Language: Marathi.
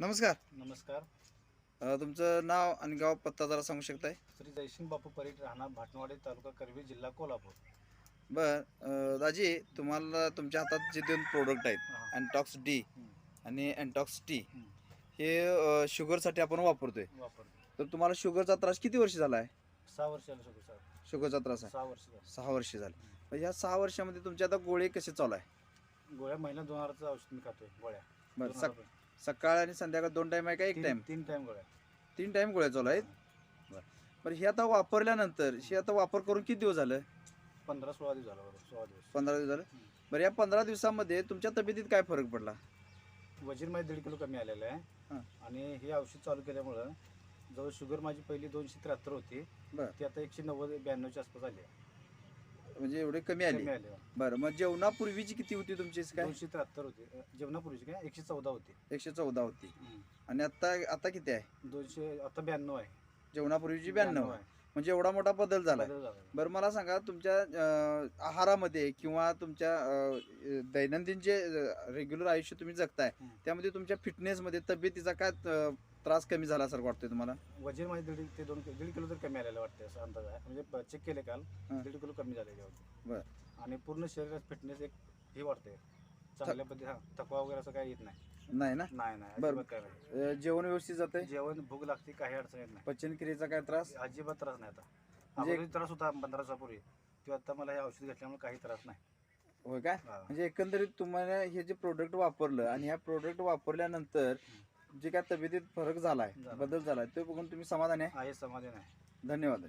नमस्कार. नमस्कार. अ, तुमचं नाव आणि गाव पत्ता जरा सांगू शकताय? श्री जयसिंग बापू परीट राहणार भाटनवाडी तालुका करवी जिल्हा कोल्हापूर. बर अ, दाजी तुम्हाला तुमच्या हातात जे दोन प्रोडक्ट आहेत हा. अँटॉक्स डी हम्म. आणि अँटॉक्स टी हम्म. हे अ, शुगरसाठी आपण वापरतोय. वापरतो तर तुम्हाला शुगरचा त्रास किती वर्ष झाला आहे? सहा वर्ष झालं सगळं सर शुगरचा त्रास आहे. सहा वर्ष झालं. सहा वर्ष झाले. मग ह्या सहा वर्षामध्ये तुमचे आता गोळे कसे चालू आहे? गोळ्या महिना दोन हजारचं औषध मी खातोय गोळ्या. बरं दोन सक हजार सकाळ आणि संध्याकाळ दोन टाइम आहे का? एक टाइम तीन टाइम गोळ्या. तीन टाइम गोळ्या चालू आहेत? बरं. हे आता वापरल्यानंतर हे आता वापर करून किती दिवस झालं? पंधरा सोळा दिवस झाला बरोबर सोळा दिवस. पंधरा दिवस झालं. बरं या पंधरा दिवसामध्ये तुमच्या तब्येतीत काय फरक पडला? वजन माझे दीड किलो कमी आलेलं हा. आहे आणि हे औषध चालू केल्यामुळं जवळ शुगर माझी पहिली दोनशे त्र्याहत्तर होती. बरं. ती आता एकशे नव्वद ब्याण्णवच्या आसपास आली आहे. म्हणजे एवढे कमी आले. आली बरं मग जेवणापूर्वीची किती होती तुमची काय? दोनशे त्र्याहत्तर होती. जेवणापूर्वीची काय? एकशे चौदा होती. एकशे चौदा होती. आणि आता आता किती आहे? दोनशे आता ब्याण्णव आहे. जेवणापूर्वीची ब्याण्णव आहे. म्हणजे एवढा मोठा बदल झाला बदल झाला. बरं मला सांगा तुमच्या अं, आहारामध्ये किंवा तुमच्या अं, दैनंदिन जे रेग्युलर आयुष्य तुम्ही जगताय. त्यामध्ये तुमच्या फिटनेसमध्ये तब्येतीचा काय अं, त्रास कमी झाला सारखं वाटतोय तुम्हाला वजन माझे दीड ते दोन दीड किलो तर कमी आलेलं वाटतं असं अंदाज आहे म्हणजे चेक केले काल हा. दीड किलो कमी झालेले होते बरं. आणि पूर्ण शरीरात फिटनेस एक हे वाटते चांगल्या पद्धती हा थकवा वगैरे असं काही येत नाही नाही ना? नाही नाही बरं. अजिबात काय नाही. अं, जेवण व्यवस्थित जातंय? जेवण भूक लागते काही अडचण येत नाही. पचनक्रियेचा काय त्रास? अजिबात त्रास नाही आता. म्हणजे- अगोदर त्रास होता पंधरा दिवसापूर्वी किंवा आता मला हे औषध घेतल्यामुळे काही त्रास नाही. होय काय? हा. म्हणजे एकंदरीत तुम्हाला हे जे प्रोडक्ट वापरलं आणि ह्या प्रोडक्ट वापरल्यानंतर जे काय तब्येतीत फरक झालाय झाला. बदल झालाय ते बघून तुम्ही समाधानी आहे? आहे समाधान आहे. धन्यवाद.